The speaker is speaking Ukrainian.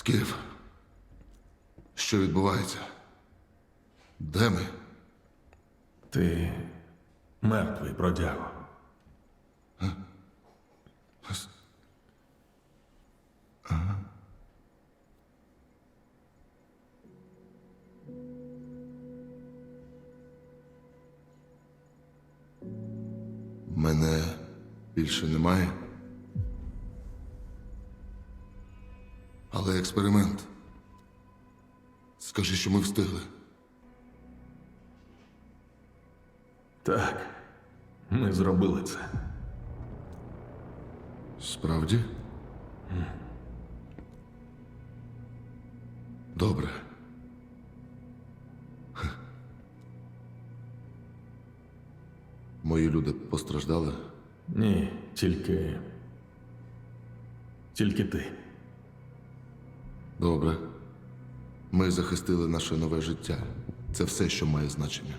Скіф. Що відбувається? Де ми? Ти мертвий бродяго. Мене більше немає. Але експеримент. Скажи, що ми встигли. Так, ми зробили це. Справді? Добре. Мої люди постраждали. Ні, тільки. Тільки ти. Добре. Ми захистили наше нове життя. Це все, що має значення.